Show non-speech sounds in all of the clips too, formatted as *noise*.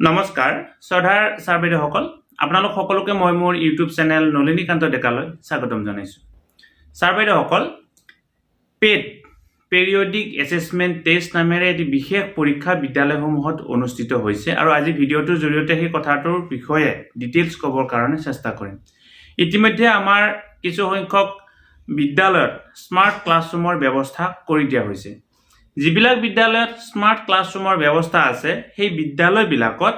নমস্কাৰ শ্ৰদ্ধাৰ ছাৰ বাইদেউসকল আপোনালোক সকলোকে মই মোৰ ইউটিউব চেনেল নলিনীকান্ত ডেকালৈ স্বাগতম জনাইছোঁ। ছাৰ বাইদেউসকল পেড পেৰিয়ডিক এছেছমেণ্ট টেষ্ট নামেৰে এটি বিশেষ পৰীক্ষা বিদ্যালয়সমূহত অনুষ্ঠিত হৈছে আৰু আজি ভিডিঅ'টোৰ জৰিয়তে সেই কথাটোৰ বিষয়ে ডিটেইলছ ক'বৰ কাৰণে চেষ্টা কৰিম। ইতিমধ্যে আমাৰ কিছুসংখ্যক বিদ্যালয়ত স্মাৰ্ট ক্লাছৰুমৰ ব্যৱস্থা কৰি দিয়া হৈছে। যিবিলাক বিদ্যালয়ত স্মাৰ্ট ক্লাছৰুমৰ ব্যৱস্থা আছে সেই বিদ্যালয়বিলাকত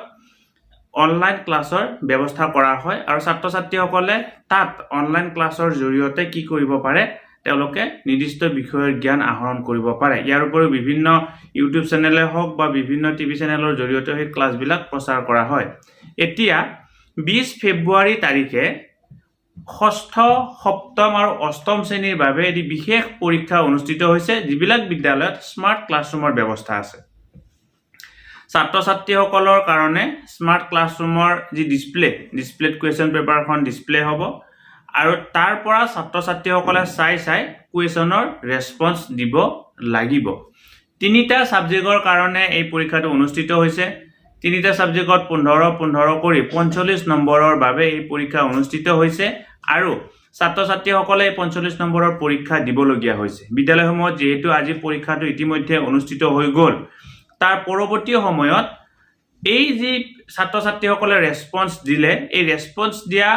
অনলাইন ক্লাছৰ ব্যৱস্থা কৰা হয় আৰু ছাত্ৰ ছাত্ৰীসকলে তাত অনলাইন ক্লাছৰ জৰিয়তে কি কৰিব পাৰে তেওঁলোকে নিৰ্দিষ্ট বিষয়ৰ জ্ঞান আহৰণ কৰিব পাৰে। ইয়াৰ উপৰিও বিভিন্ন ইউটিউব চেনেলে হওক বা বিভিন্ন টিভি চেনেলৰ জৰিয়তে সেই ক্লাছবিলাক প্ৰচাৰ কৰা হয়। এতিয়া বিছ ফেব্ৰুৱাৰী তাৰিখে ষষ্ঠ সপ্তম আৰু অষ্টম শ্ৰেণীৰ বাবে এটি বিশেষ পৰীক্ষা অনুষ্ঠিত হৈছে যিবিলাক বিদ্যালয়ত স্মাৰ্ট ক্লাছৰুমৰ ব্যৱস্থা আছে। ছাত্ৰ ছাত্ৰীসকলৰ কাৰণে স্মাৰ্ট ক্লাছৰুমৰ যি ডিছপ্লে ডিছপ্লেত কুৱেশ্যন পেপাৰখন ডিছপ্লে হ'ব আৰু তাৰ পৰা ছাত্ৰ ছাত্ৰীসকলে চাই চাই কুৱেশ্যনৰ ৰেছপন্স দিব লাগিব। তিনিটা ছাবজেক্টৰ কাৰণে এই পৰীক্ষাটো অনুষ্ঠিত হৈছে। তিনিটা ছাবজেক্টত পোন্ধৰ পোন্ধৰ কৰি পঞ্চল্লিছ নম্বৰৰ বাবে এই পৰীক্ষা অনুষ্ঠিত হৈছে আৰু ছাত্ৰ ছাত্ৰীসকলে এই পঞ্চল্লিছ নম্বৰৰ পৰীক্ষা দিবলগীয়া হৈছে। বিদ্যালয়সমূহত যিহেতু আজি পৰীক্ষাটো ইতিমধ্যে অনুষ্ঠিত হৈ গ'ল তাৰ পৰৱৰ্তী সময়ত এই যি ছাত্ৰ ছাত্ৰীসকলে ৰেছপন্স দিলে এই ৰেছপন্স দিয়া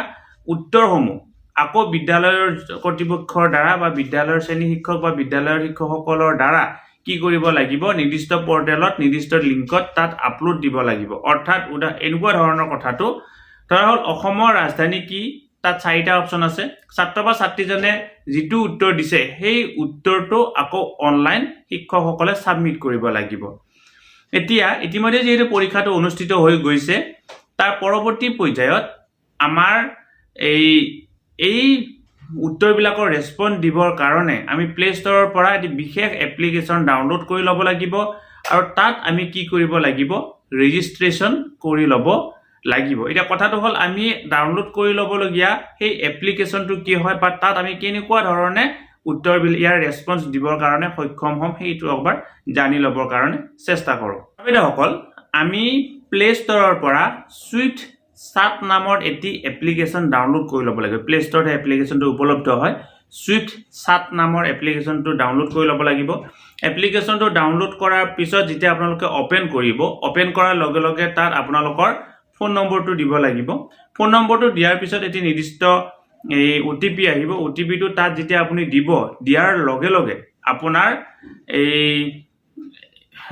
উত্তৰসমূহ আকৌ বিদ্যালয়ৰ কৰ্তৃপক্ষৰ দ্বাৰা বা বিদ্যালয়ৰ শ্ৰেণী শিক্ষক বা বিদ্যালয়ৰ শিক্ষকসকলৰ দ্বাৰা কি কৰিব লাগিব? নিৰ্দিষ্ট পৰ্টেলত নিৰ্দিষ্ট লিংকত তাত আপলোড দিব লাগিব। অৰ্থাৎ উদা এনেকুৱা ধৰণৰ কথাটো। ধৰা হ'ল অসমৰ ৰাজধানী কি? তাত চাৰিটা অপশ্যন আছে। ছাত্ৰ বা ছাত্ৰীজনে যিটো উত্তৰ দিছে সেই উত্তৰটো আকৌ অনলাইন শিক্ষকসকলে ছাবমিট কৰিব লাগিব। এতিয়া ইতিমধ্যে যিহেতু পৰীক্ষাটো অনুষ্ঠিত হৈ গৈছে তাৰ পৰৱৰ্তী পৰ্যায়ত আমাৰ এই এই উত্তৰবিলাকৰ ৰেছপন্স দিবৰ কাৰণে আমি প্লে' ষ্টৰৰ পৰা এটি বিশেষ এপ্লিকেশ্যন ডাউনলোড কৰি ল'ব লাগিব আৰু তাত আমি কি কৰিব লাগিব? ৰেজিষ্ট্ৰেশ্যন কৰি ল'ব লাগিব। এতিয়া কথাটো হ'ল আমি ডাউনলোড কৰি ল'বলগীয়া সেই এপ্লিকেশ্যনটো কি হয় বা তাত আমি কেনেকুৱা ধৰণে উত্তৰবিলাক ইয়াৰ ৰেছপন্স দিবৰ কাৰণে সক্ষম হ'ম সেইটো একবাৰ জানি ল'বৰ কাৰণে চেষ্টা কৰোঁ। বাইদেউসকল আমি প্লে' ষ্টৰৰ পৰা চুইফ্ট চাট নামৰ এটি এপ্লিকেশ্যন ডাউনলোড কৰি ল'ব লাগিব প্লে' ষ্টৰত সেই এপ্লিকেশ্যনটো উপলব্ধ হয়। চুইফ্ট চাট নামৰ এপ্লিকেশ্যনটো ডাউনলোড কৰি ল'ব লাগিব। এপ্লিকেশ্যনটো ডাউনলোড কৰাৰ পিছত যেতিয়া আপোনালোকে অ'পেন কৰিব অ'পেন কৰাৰ লগে লগে তাত আপোনালোকৰ ফোন নম্বৰটো দিব লাগিব। ফোন নম্বৰটো দিয়াৰ পিছত এটি নিৰ্দিষ্ট এই অ' টি পি আহিব। অ' টি পিটো তাত যেতিয়া আপুনি দিব দিয়াৰ লগে লগে আপোনাৰ এই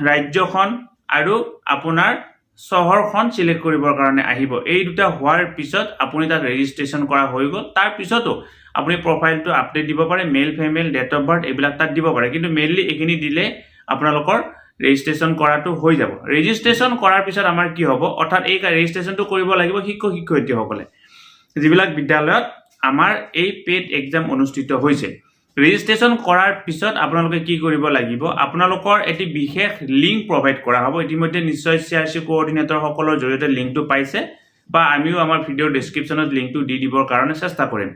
ৰাজ্যখন আৰু আপোনাৰ চহৰখন চিলেক্ট কৰিবৰ কাৰণে আহিব। এই দুটা হোৱাৰ পিছত আপুনি তাত ৰেজিষ্ট্ৰেশ্যন কৰা হৈ গ'ল। তাৰ পিছতো আপুনি প্ৰফাইলটো আপডেট দিব পাৰে male female date of birth এইবিলাক তাত দিব পাৰে। কিন্তু মেইনলি এইখিনি দিলে আপোনালোকৰ ৰেজিষ্ট্ৰেশ্যন কৰাটো হৈ যাব। ৰেজিষ্ট্ৰেশ্যন কৰাৰ পিছত আমাৰ কি হ'ব? অৰ্থাৎ এই ৰেজিষ্ট্ৰেশ্যনটো কৰিব লাগিব শিক্ষক শিক্ষয়িত্ৰীসকলে। যিবিলাক বিদ্যালয়ত আমাৰ এই পেড এক্সাম অনুষ্ঠিত হৈছে। ৰেজিষ্ট্ৰেশ্যন কৰাৰ পিছত আপোনালোকে কি কৰিব লাগিব? আপোনালোকৰ এটি বিশেষ লিংক প্ৰভাইড কৰা হ'ব। ইতিমধ্যে নিশ্চয় চি আৰ চি কোঅৰ্ডিনেটৰসকলৰ জৰিয়তে লিংকটো পাইছে বা আমিও আমাৰ ভিডিঅ'ৰ ডেছক্ৰিপশ্যনত লিংকটো দি দিবৰ কাৰণে চেষ্টা কৰিম।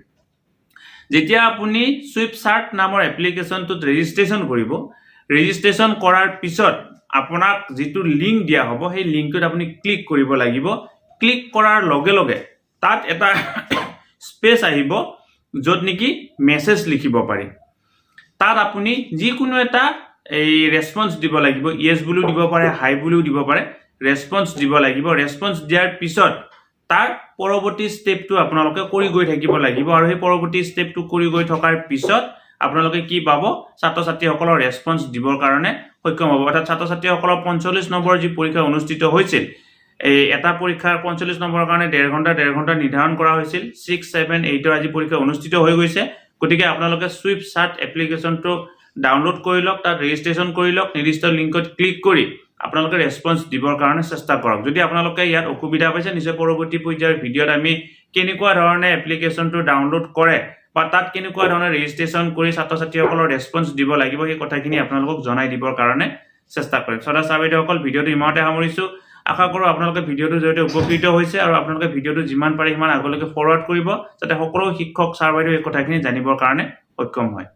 যেতিয়া আপুনি চুইপ চাৰ্ট নামৰ এপ্লিকেশ্যনটোত ৰেজিষ্ট্ৰেশ্যন কৰিব ৰেজিষ্ট্ৰেশ্যন কৰাৰ পিছত আপোনাক যিটো লিংক দিয়া হ'ব সেই লিংকটোত আপুনি ক্লিক কৰিব লাগিব। ক্লিক কৰাৰ লগে লগে তাত এটা *coughs* স্পেচ আহিব। য'ত নেকি মেছেজ লিখিব পাৰি। তাত আপুনি যিকোনো এটা এই ৰেছপন্স দিব লাগিব। য়েছ বুলিও দিব পাৰে হাই বুলিও দিব পাৰে। ৰেছপন্স দিব লাগিব। ৰেছপন্স দিয়াৰ পিছত তাৰ পৰৱৰ্তী ষ্টেপটো আপোনালোকে কৰি গৈ থাকিব লাগিব আৰু সেই পৰৱৰ্তী ষ্টেপটো কৰি গৈ থকাৰ পিছত আপোনালোকে কি পাব? ছাত্ৰ ছাত্ৰীসকলৰ ৰেছপন্স দিবৰ কাৰণে সক্ষম হ'ব। অৰ্থাৎ ছাত্ৰ ছাত্ৰীসকলৰ পঞ্চল্লিছ নম্বৰৰ যি পৰীক্ষা অনুষ্ঠিত হৈছিল এই এটা পৰীক্ষাৰ পঞ্চল্লিছ নম্বৰৰ কাৰণে ডেৰ ঘণ্টা ডেৰ ঘণ্টা নিৰ্ধাৰণ কৰা হৈছিল। ছিক্স ছেভেন এইটৰ আজি পৰীক্ষা অনুষ্ঠিত হৈ গৈছে। গতিকে আপোনালোকে চুইপ চাৰ্ট এপ্লিকেশ্যনটো ডাউনলোড কৰি লওক, তাত ৰেজিষ্ট্ৰেশ্যন কৰি লওক, নিৰ্দিষ্ট লিংকত ক্লিক কৰি আপোনালোকে ৰেছপন্স দিবৰ কাৰণে চেষ্টা কৰক। যদি আপোনালোকে ইয়াত অসুবিধা পাইছে, নিশ্চয় পৰৱৰ্তী পৰ্যায়ৰ ভিডিঅ'ত আমি কেনেকুৱা ধৰণে এপ্লিকেশ্যনটো ডাউনলোড কৰে বা তাত কেনেকুৱা ধৰণে ৰেজিষ্ট্ৰেশ্যন কৰি ছাত্ৰ ছাত্ৰীসকলৰ ৰেছপন্স দিব লাগিব, সেই কথাখিনি আপোনালোকক জনাই দিবৰ কাৰণে চেষ্টা কৰিম। সদা ছাৰ বাইদেউসকল ভিডিঅ'টো ইমানতে সামৰিছোঁ। আশা কৰোঁ আপোনালোকে ভিডিঅ'টোৰ জৰিয়তে উপকৃত হৈছে আৰু আপোনালোকে ভিডিঅ'টো যিমান পাৰে সিমান আগলৈকে ফৰৱাৰ্ড কৰিব যাতে সকলো শিক্ষক ছাৰ বাইদেউ এই কথাখিনি জানিবৰ কাৰণে সক্ষম হয়।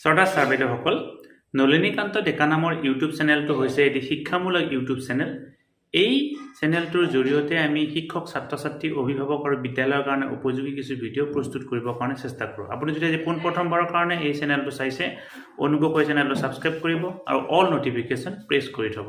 শ্ৰদ্ধা ছাৰ বাইদেউসকল, নলিনীকান্ত ডেকা নামৰ ইউটিউব চেনেলটো হৈছে এটি শিক্ষামূলক ইউটিউব চেনেল। এই চেনেলটোৰ জৰিয়তে আমি শিক্ষক ছাত্ৰ ছাত্ৰী অভিভাৱক আৰু বিদ্যালয়ৰ কাৰণে উপযোগী কিছু ভিডিঅ' প্ৰস্তুত কৰিবৰ কাৰণে চেষ্টা কৰোঁ। আপুনি যদি আজি পোনপ্ৰথমবাৰৰ কাৰণে এই চেনেলটো চাইছে, অনুগ্ৰহ কৰি চেনেলটো ছাবস্ক্ৰাইব কৰিব আৰু অল নটিফিকেশ্যন প্ৰেছ কৰি থ'ব।